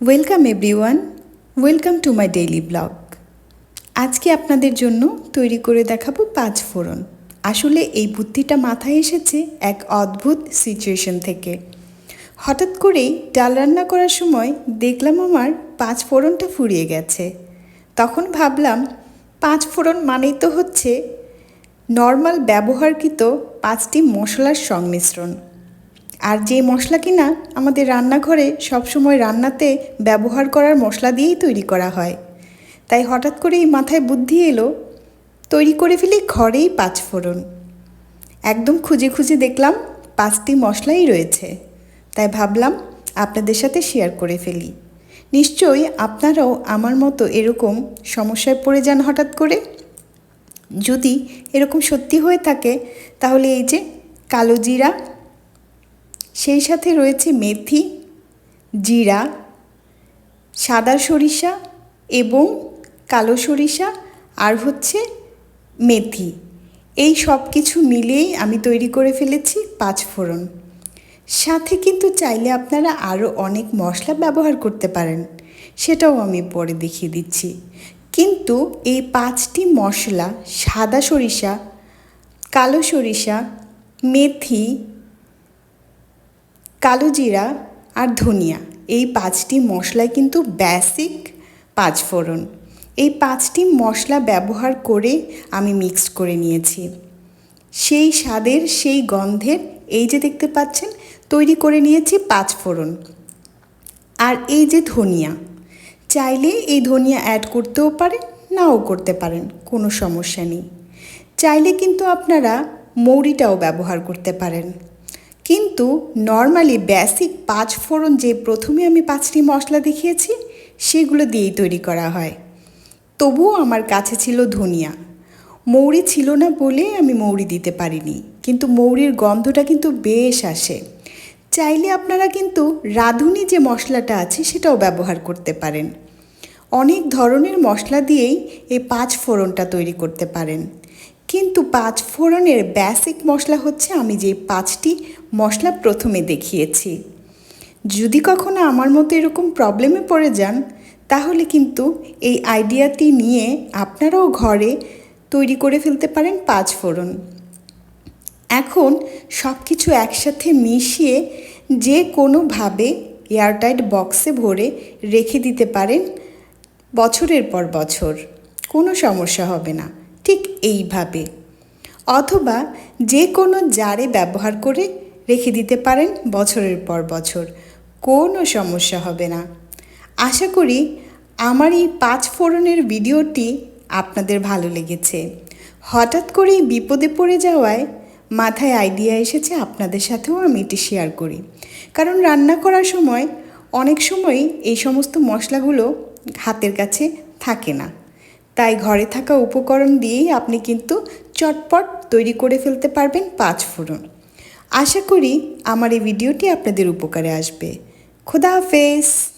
Welcome everyone welcome to my daily blog আজকে আপনাদের জন্য তৈরি করে দেখাবো পাঁচ ফোড়ন। আসলে এই বুদ্ধিটা মাথায় এসেছে এক অদ্ভুত সিচুয়েশন থেকে। হঠাৎ করেই ডাল রান্না করার সময় দেখলাম আমার পাঁচ ফোড়নটা ফুরিয়ে গেছে। তখন ভাবলাম, পাঁচ ফোড়ন মানেই তো হচ্ছে নর্মাল ব্যবহারকৃত পাঁচটি মশলার সংমিশ্রণ। আর যে মশলা কিনা আমাদের রান্নাঘরে সবসময় রান্নাতে ব্যবহার করার মশলা দিয়েই তৈরি করা হয়। তাই হঠাৎ করেই মাথায় বুদ্ধি এলো, তৈরি করে ফেলি ঘরেই পাঁচ ফোড়ন। একদম খুঁজে খুঁজে দেখলাম পাঁচটি মশলাই রয়েছে। তাই ভাবলাম আপনাদের সাথে শেয়ার করে ফেলি। নিশ্চয়ই আপনারাও আমার মতো এরকম সমস্যায় পড়ে যান হঠাৎ করে? যদি এরকম সত্যি হয়ে থাকে, তাহলে এই যে কালো জিরা সেই সাথে রয়েছে মেথি, জিরা, সাদা সরিষা এবং কালো সরিষা আর হচ্ছে মেথি। এই সব কিছু মিলিয়েই আমি তৈরি করে ফেলেছি পাঁচ ফোড়ন। সাথে কিন্তু চাইলে আপনারা আরও অনেক মশলা ব্যবহার করতে পারেন, সেটাও আমি পরে দেখিয়ে দিচ্ছি। কিন্তু এই পাঁচটি মশলা সাদা সরিষা, কালো সরিষা, মেথি কালো জিরা আর ধনিয়া। এই পাঁচটি মশলাই কিন্তু বেসিক পাঁচ ফোড়ন এই পাঁচটি মশলা ব্যবহার করে আমি মিক্স করে নিয়েছি। সেই স্বাদের, সেই গন্ধের এই যে দেখতে পাচ্ছেন, তৈরি করে নিয়েছি পাঁচ ফোড়ন আর এই যে ধনিয়া, চাইলে এই ধনিয়া অ্যাড করতেও পারেন, নাও করতে পারেন, কোনো সমস্যা নেই। চাইলে কিন্তু আপনারা মৌরিটাও ব্যবহার করতে পারেন। কিন্তু নর্মালি বেসিক পাঁচ ফোড়ন যে প্রথমে আমি পাঁচটি মশলা দেখিয়েছি, সেগুলো দিয়েই তৈরি করা হয়। তবুও আমার কাছে ছিল ধনিয়া। মৌরি ছিল না বলে আমি মৌরি দিতে পারিনি, কিন্তু মৌরির গন্ধটা কিন্তু বেশ আসে। চাইলে আপনারা কিন্তু রাঁধুনি যে মশলাটা আছে, সেটাও ব্যবহার করতে পারেন। অনেক ধরনের মশলা দিয়েই এই পাঁচ ফোড়নটা তৈরি করতে পারেন। কিন্তু পাঁচ ফোড়নের বেসিক মশলা হচ্ছে আমি যে পাঁচটি মশলা প্রথমে দেখিয়েছি। যদি কখনো আমার মতো এরকম প্রবলেমে পড়ে যান, তাহলে কিন্তু এই আইডিয়াটি নিয়ে আপনারাও ঘরে তৈরি করে ফেলতে পারেন পাঁচ ফোড়ন। এখন সব কিছু একসাথে মিশিয়ে যে কোনোভাবে এয়ারটাইট বক্সে ভরে রেখে দিতে পারেন বছরের পর বছর, কোনো সমস্যা হবে না। ঠিক এইভাবে। অথবা যে কোনো জারে ব্যবহার করে রেখে দিতে পারেন বছরের পর বছর। কোনো সমস্যা হবে না। আশা করি আমার এই পাঁচ ফোড়নের ভিডিওটি আপনাদের ভালো লেগেছে। হঠাৎ করেই বিপদে পড়ে যাওয়ায় মাথায় আইডিয়া এসেছে আপনাদের সাথেও আমি এটি শেয়ার করি। কারণ রান্না করার সময় অনেক সময় এই সমস্ত মশলাগুলো হাতের কাছে থাকে না। তাই ঘরে থাকা উপকরণ দিয়েই আপনি কিন্তু চটপট তৈরি করে ফেলতে পারবেন পাঁচ ফোড়ন। আশা করি আমার এই ভিডিওটি আপনাদের উপকারে আসবে। খোদা হাফেজ।